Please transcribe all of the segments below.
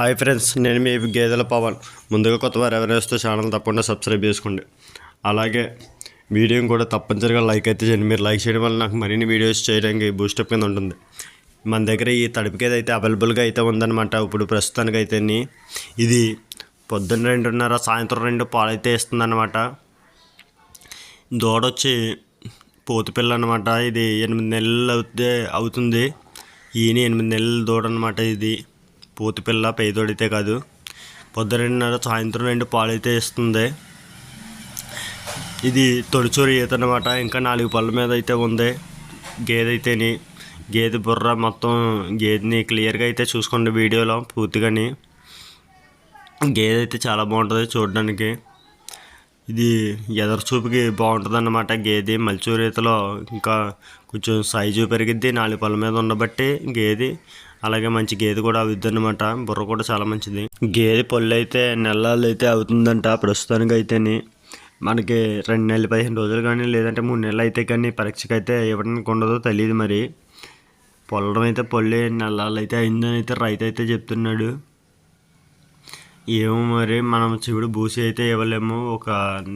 Hi friends నేను మీ గేదెల పవన్. ముందుగా కొత్త వారు ఎవరైనా వస్తే ఛానల్ తప్పకుండా సబ్స్క్రైబ్ చేసుకోండి. అలాగే వీడియోని కూడా తప్పనిసరిగా లైక్ అయితే చేయండి. మీరు లైక్ చేయడం వల్ల నాకు మరిన్ని వీడియోస్ చేయడానికి బూస్టప్ కింద ఉంటుంది. మన దగ్గర ఈ తడిపికేది అయితే అవైలబుల్గా అయితే ఉందన్నమాట ఇప్పుడు ప్రస్తుతానికి అయితే ఇది పొద్దున్న రెండున్నర సాయంత్రం రెండు పాలైతే ఇస్తుందన్నమాట దూడ వచ్చి పోతు పిల్ల అనమాట ఇది ఎనిమిది నెలలు అవుతే అవుతుంది. ఈయన ఎనిమిది నెలల దూడ అనమాట ఇది. పూతిపిల్ల పిల్ల పేదోడితే కాదు. పొద్దున్నర సాయంత్రం రెండు పాలు అయితే ఇస్తుంది ఇది తొడిచూరి ఈత అనమాట ఇంకా నాలుగు పళ్ళ మీద అయితే ఉంది. గేదె అయితేని గేదె బుర్ర మొత్తం గేదెని క్లియర్గా అయితే చూసుకోండి వీడియోలో పూర్తిగాని. గేదె అయితే చాలా బాగుంటుంది చూడడానికి. ఇది ఎదరు చూపుకి బాగుంటుంది అన్నమాట గేదె మల్చూరీతలో ఇంకా కొంచెం సైజు పెరిగిద్ది. నాలుగు పళ్ళ మీద ఉండబట్టి గేదె అలాగే మంచి గేదె కూడా అవుద్ది అనమాట బుర్ర కూడా చాలా మంచిది. గేదె పళ్ళు అయితే నెలలు అయితే అవుతుందంట ప్రస్తుతానికి అయితేని మనకి రెండు నెలలు పదిహేను రోజులు కానీ లేదంటే మూడు నెలలు అయితే కానీ పరీక్షకి అయితే ఇవ్వడానికి ఉండదో తెలియదు మరి. పొల్లడం అయితే పొల్లి నెలలు అయితే అయిందని అయితే రైతు అయితే చెప్తున్నాడు. ఏమో మరి మనం చివుడు బూసి అయితే ఇవ్వలేము. ఒక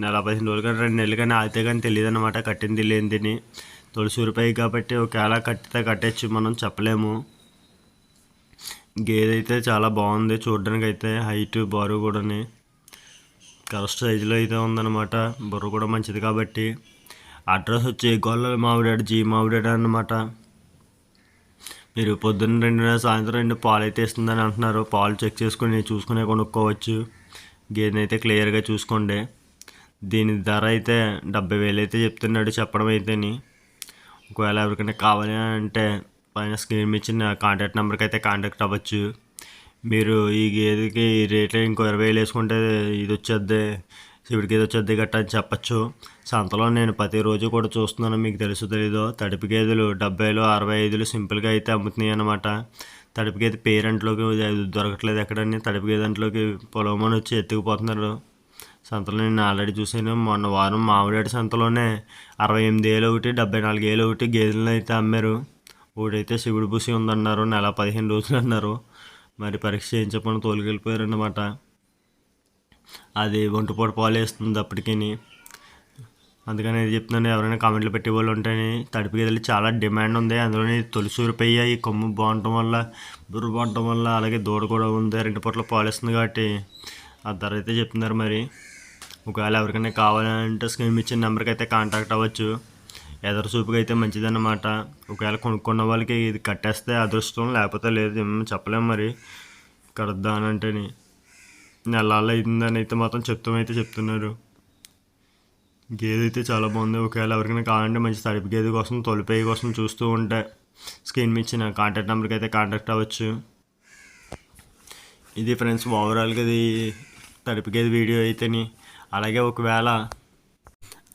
నెల పదిహేను రోజులు కానీ రెండు నెలలు కానీ ఆగితే కానీ తెలియదు అనమాట కట్టింది లేనిదిని తులసూరిపై కాబట్టి ఒకవేళ కట్టితే కట్టచ్చు మనం చెప్పలేము. గేదె అయితే చాలా బాగుంది. చూడడానికి అయితే హైట్ బరువు కూడా కరెక్ట్ సైజులో అయితే ఉందన్నమాట. బరువు కూడా మంచిది కాబట్టి. అడ్రస్ వచ్చి గొల్ల మామిడాడు జీ మామిడాడు అనమాట మీరు పొద్దున్న రెండు సాయంత్రం రెండు పాలు అయితే ఇస్తుందని అంటున్నారు. పాలు చెక్ చేసుకుని చూసుకునే కొనుక్కోవచ్చు. గేదెని అయితే క్లియర్గా చూసుకోండి. దీని ధర అయితే డెబ్బై వేలు అయితే చెప్తున్నాడు చెప్పడం అయితేని. ఒకవేళ ఎవరికైనా కావాలి అంటే పైన స్క్రీన్ ఇచ్చిన కాంటాక్ట్ నెంబర్కి అయితే కాంటాక్ట్ అవ్వచ్చు. మీరు ఈ గేదెకి ఈ రేట్లో ఇంకో ఇరవై వేలు వేసుకుంటే ఇది వచ్చేద్ది శివుడికి ఏదో వచ్చేద్ది గట్ట అని చెప్పచ్చు. సంతలో నేను ప్రతిరోజు కూడా చూస్తున్నాను మీకు తెలుసు తెలీదో. తడిపి గేదెలు డెబ్బైలు అరవై ఐదులు సింపుల్గా అయితే అమ్ముతున్నాయి అన్నమాట. తడిపి గేదె పేరెంట్లోకి దొరకట్లేదు ఎక్కడని తడిపి గేదెంట్లోకి పొలమని వచ్చి ఎత్తుకుపోతున్నారు. సంతలో నేను ఆల్రెడీ చూసాను మొన్న వారం మామిడాడి సంతలోనే అరవై ఎనిమిది ఏళ్ళు ఒకటి డెబ్బై నాలుగు ఏళ్ళు ఒకటి గేదెలను అయితే అమ్మారు. ఒకటైతే శివుడి పూసి ఉందన్నారు నెల పదిహేను రోజులు అన్నారు. మరి పరీక్ష చేయించకుండా తోలుకెళ్ళిపోయారన్నమాట. అది ఒంటిపూట పాలు వేస్తుంది అప్పటికి అందుకని ఇది చెప్తున్నాను ఎవరైనా కామెంట్లు పెట్టే వాళ్ళు ఉంటాయని తడిపి గదిలి చాలా డిమాండ్ ఉంది. అందులోని తొలిసూరిపోయి ఈ కొమ్ము బాగుండటం వల్ల బుర్ర బాగుండటం వల్ల అలాగే దూడ కూడా ఉంది రెండు పూట్ల పాలిస్తుంది కాబట్టి. ఆ ధర అయితే చెప్తున్నారు మరి. ఒకవేళ ఎవరికైనా కావాలంటే స్క్రీన్ ఇచ్చిన నెంబర్కి అయితే కాంటాక్ట్ అవ్వచ్చు. ఎదరు చూపుగా అయితే మంచిదన్నమాట. ఒకవేళ కొనుక్కున్న వాళ్ళకి ఇది కట్టేస్తే అదృష్టం లేకపోతే లేదు ఏమో చెప్పలేము మరి. కడద్దానంటేని నెలల్లో అయిందని అయితే మాత్రం చెప్తామైతే చెప్తున్నారు. గేదె అయితే చాలా బాగుంది. ఒకవేళ ఎవరికైనా కావాలంటే మంచి తడిపి గేదె కోసం తొలిపేయ కోసం చూస్తూ ఉంటే స్క్రీన్ మీద ఇచ్చిన కాంటాక్ట్ నెంబర్కి అయితే కాంటాక్ట్ అవ్వచ్చు. ఇది ఫ్రెండ్స్ ఓవరాల్గా ఇది తడిపి గేదె వీడియో అయితేని. అలాగే ఒకవేళ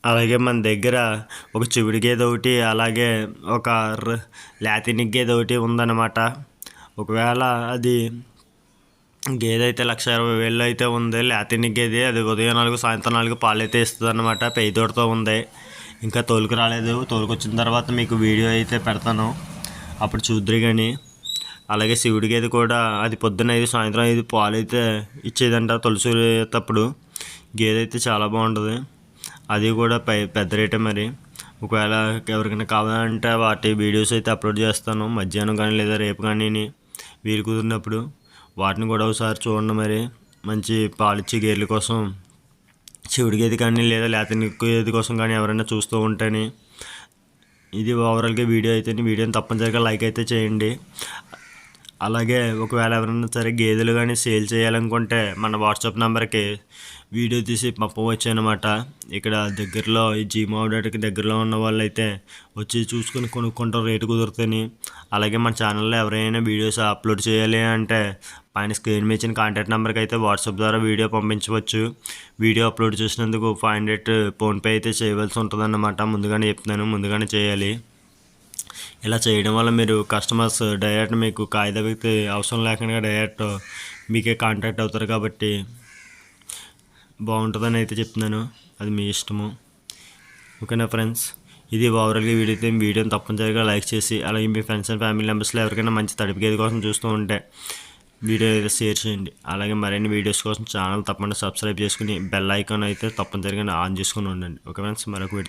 అలాగే మన దగ్గర ఒక చివిడి గేదె ఒకటి అలాగే ఒక ర- గేదె ఒకటి ఉందన్నమాట. ఒకవేళ అది గేదె అయితే లక్ష ఇరవై వేలు అయితే ఉంది లాతిని గేదె అది ఉదయం నాలుగు సాయంత్రం నాలుగు పాలు అయితే ఇస్తుంది అనమాట పెయితోటితో ఉంది. ఇంకా తోలుకు రాలేదు. తోలుకు వచ్చిన తర్వాత మీకు వీడియో అయితే పెడతాను. అప్పుడు చూద్దరు కానీ అలాగే శివుడి గేదె కూడా అది పొద్దున ఐదు సాయంత్రం ఐదు పాలు అయితే ఇచ్చేదంట తులసి తప్పుడు గేదె అయితే చాలా బాగుంటుంది. అది కూడా పై పెద్ద రేటే మరి. ఒకవేళ ఎవరికైనా కావాలంటే వాటి వీడియోస్ అయితే అప్లోడ్ చేస్తాను. మధ్యాహ్నం కానీ లేదా రేపు కానీ వీలు కుదిరినప్పుడు వాటిని కూడా ఒకసారి చూడండి మరి. మంచి పాలిచ్చే గేర్ల కోసం చెవిడి గేది కానీ లేదా లేత గేది కోసం కానీ ఎవరైనా చూస్తూ ఉంటేని ఇది ఓవరాల్గా వీడియో అయితే వీడియోని తప్పనిసరిగా లైక్ అయితే చేయండి. అలాగే ఒకవేళ ఎవరైనా సరే గేదెలు కానీ సేల్ చేయాలనుకుంటే మన వాట్సాప్ నెంబర్కి వీడియో తీసి పంపవచ్చు అనమాట. ఇక్కడ దగ్గరలో ఈ జీమోడకి దగ్గరలో ఉన్న వాళ్ళు అయితే వచ్చి చూసుకొని కొనుక్కుంటారు రేటు కుదురుతాయి అలాగే మన ఛానల్లో ఎవరైనా వీడియోస్ అప్లోడ్ చేయాలి అంటే పైన స్క్రీన్ మీద ఇచ్చిన కాంటాక్ట్ నెంబర్కి అయితే వాట్సాప్ ద్వారా వీడియో పంపించవచ్చు. వీడియో అప్లోడ్ చేసినందుకు ఫైవ్ హండ్రెడ్ ఫోన్పే అయితే చేయవలసి ఉంటుందన్నమాట. ముందుగానే చెప్తున్నాను ముందుగానే చేయాలి. ఇలా చేయడం వల్ల మీరు కస్టమర్స్ డైరెక్ట్ మీకు కాగిత వ్యక్తి అవసరం లేకుండా డైరెక్ట్ మీకే కాంటాక్ట్ అవుతారు కాబట్టి బాగుంటుందని అయితే చెప్తున్నాను. అది మీ ఇష్టము. ఓకేనా ఫ్రెండ్స్ ఇది ఓవరాల్గా వీడియో అయితే వీడియోని తప్పనిసరిగా లైక్ చేసి అలాగే మీ ఫ్రెండ్స్ అండ్ ఫ్యామిలీ మెంబర్స్లో ఎవరికైనా మంచి తడిపి కోసం చూస్తూ ఉంటే వీడియో అయితే షేర్ చేయండి. అలాగే మరిన్ని వీడియోస్ కోసం ఛానల్ తప్పకుండా సబ్స్క్రైబ్ చేసుకుని బెల్ ఐకాన్ అయితే తప్పనిసరిగా ఆన్ చేసుకుని ఉండండి. ఓకే ఫ్రెండ్స్ మరొక వీడియో